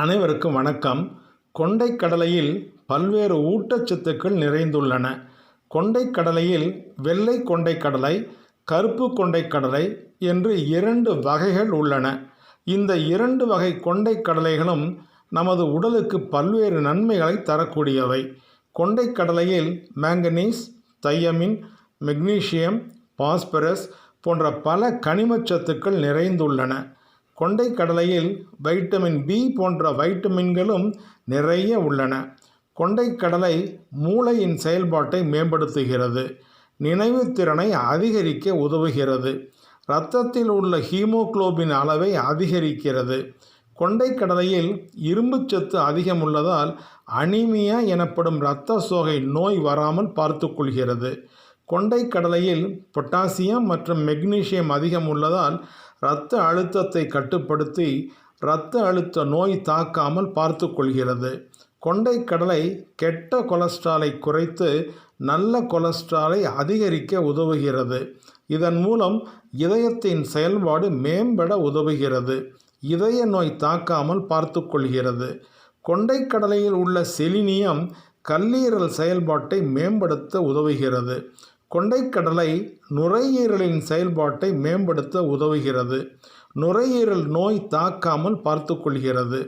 அனைவருக்கும் வணக்கம். கொண்டைக்கடலையில் பல்வேறு ஊட்டச்சத்துக்கள் நிறைந்துள்ளன. கொண்டைக்கடலையில் வெள்ளை கொண்டைக்கடலை கருப்பு கொண்டைக்கடலை என்று இரண்டு வகைகள் உள்ளன. இந்த இரண்டு வகை கொண்டைக்கடலைகளும் நமது உடலுக்கு பல்வேறு நன்மைகளை தரக்கூடியவை. கொண்டைக்கடலையில் மேங்கனீஸ் தையமின் மெக்னீசியம் பாஸ்பரஸ் போன்ற பல கனிமச்சத்துக்கள் நிறைந்துள்ளன. கொண்டைக்கடலையில் வைட்டமின் பி போன்ற வைட்டமின்களும் நிறைய உள்ளன. கொண்டைக்கடலை மூளையின் செயல்பாட்டை மேம்படுத்துகிறது. நினைவுத்திறனை அதிகரிக்க உதவுகிறது. இரத்தத்தில் உள்ள ஹீமோகுளோபின் அளவை அதிகரிக்கிறது. கொண்டை கொண்டைக்கடலையில் இரும்புச்சத்து அதிகம் உள்ளதால் அனீமியா எனப்படும் இரத்த சோகை நோய் வராமல் பார்த்துக்கொள்கிறது கொண்டைக்கடலையில் பொட்டாசியம் மற்றும் மெக்னீசியம் அதிகம் உள்ளதால் இரத்த அழுத்தத்தை கட்டுப்படுத்தி இரத்த அழுத்த நோய் தாக்காமல் பார்த்து கொள்கிறது. கொண்டைக்கடலை கெட்ட கொலஸ்ட்ராலை குறைத்து நல்ல கொலஸ்ட்ராலை அதிகரிக்க உதவுகிறது. இதன் மூலம் இதயத்தின் செயல்பாடு மேம்பட உதவுகிறது. இதய நோய் தாக்காமல் பார்த்து கொள்கிறது. கொண்டைக்கடலையில் உள்ள செலினியம் கல்லீரல் செயல்பாட்டை மேம்படுத்த உதவுகிறது. கொண்டைக்கடலை நுரையீரலின் செயல்பாட்டை மேம்படுத்த உதவுகிறது. நுரையீரல் நோய் தாக்காமல் பார்த்துக்கொள்கிறது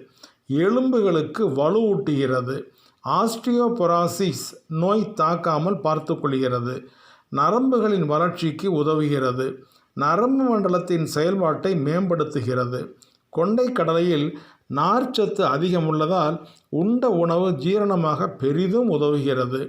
எலும்புகளுக்கு வலுவூட்டுகிறது. ஆஸ்டியோபொராசிஸ் நோய் தாக்காமல் பார்த்துக்கொள்கிறது நரம்புகளின் வளர்ச்சிக்கு உதவுகிறது. நரம்பு மண்டலத்தின் செயல்பாட்டை மேம்படுத்துகிறது. கொண்டைக்கடலையில் நார்ச்சத்து அதிகம் உள்ளதால் உண்ட உணவு ஜீரணமாக பெரிதும் உதவுகிறது.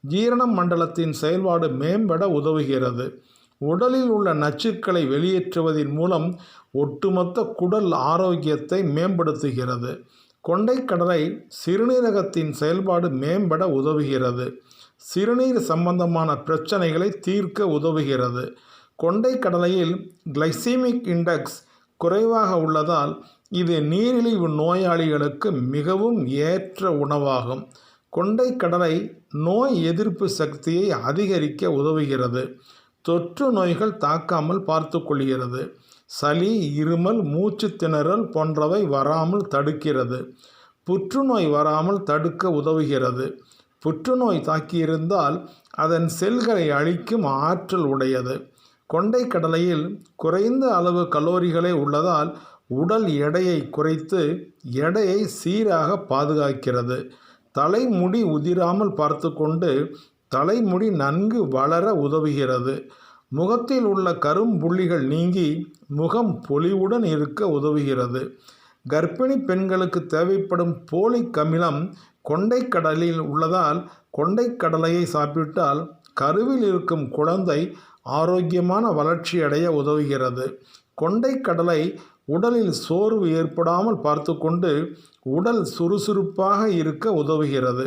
ஜீரண மண்டலத்தின் செயல்பாடு மேம்பட உதவுகிறது. உடலில் உள்ள நச்சுக்களை வெளியேற்றுவதன் மூலம் ஒட்டுமொத்த குடல் ஆரோக்கியத்தை மேம்படுத்துகிறது. கொண்டைக்கடலை சிறுநீரகத்தின் செயல்பாடு மேம்பட உதவுகிறது. சிறுநீர் சம்பந்தமான பிரச்சனைகளை தீர்க்க உதவுகிறது. கொண்டைக்கடலையில் கிளைசீமிக் இண்டெக்ஸ் குறைவாக உள்ளதால் இது நீரிழிவு நோயாளிகளுக்கு மிகவும் ஏற்ற உணவாகும். கொண்டைக்கடலை நோய் எதிர்ப்பு சக்தியை அதிகரிக்க உதவுகிறது. தொற்று நோய்கள் தாக்காமல் பார்த்து கொள்கிறது. சளி இருமல் மூச்சு திணறல் போன்றவை வராமல் தடுக்கிறது. புற்றுநோய் வராமல் தடுக்க உதவுகிறது. புற்றுநோய் தாக்கியிருந்தால் அதன் செல்களை அழிக்கும் ஆற்றல் உடையது. கொண்டைக்கடலையில் குறைந்த அளவு கலோரிகளே உள்ளதால் உடல் எடையை குறைத்து எடையை சீராக பாதுகாக்கிறது. தலைமுடி உதிராமல் பார்த்து கொண்டு தலைமுடி நன்கு வளர உதவுகிறது. முகத்தில் உள்ள கரும்புள்ளிகள் நீங்கி முகம் பொலிவுடன் இருக்க உதவுகிறது. கர்ப்பிணி பெண்களுக்கு தேவைப்படும் போலிக் அமிலம் கொண்டைக்கடலில் உள்ளதால் கொண்டைக்கடலையை சாப்பிட்டால் கருவில் இருக்கும் குழந்தை ஆரோக்கியமான வளர்ச்சி அடைய உதவுகிறது கொண்டைக்கடலை உடலில் சோர்வு ஏற்படாமல் பார்த்து கொண்டு உடல் சுறுசுறுப்பாக இருக்க உதவுகிறது.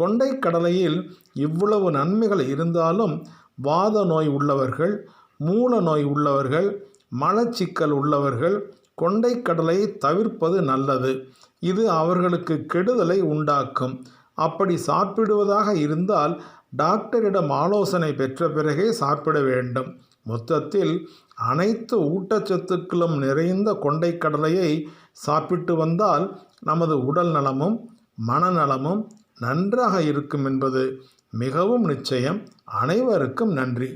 கொண்டைக்கடலையில் இவ்வளவு நன்மைகள் இருந்தாலும் வாத நோய் உள்ளவர்கள் மூல நோய் உள்ளவர்கள் மலச்சிக்கல் உள்ளவர்கள் கொண்டைக்கடலையை தவிர்ப்பது நல்லது. இது அவர்களுக்கு கெடுதலை உண்டாக்கும். அப்படி சாப்பிடுவதாக இருந்தால் டாக்டரிடம் ஆலோசனை பெற்ற பிறகே சாப்பிட வேண்டும். மொத்தத்தில் அனைத்து ஊட்டச்சத்துக்களும் நிறைந்த கொண்டைக்கடலையை சாப்பிட்டு வந்தால் நமது உடல் நலமும் மனநலமும் நன்றாக இருக்கும் என்பது மிகவும் நிச்சயம். அனைவருக்கும் நன்றி.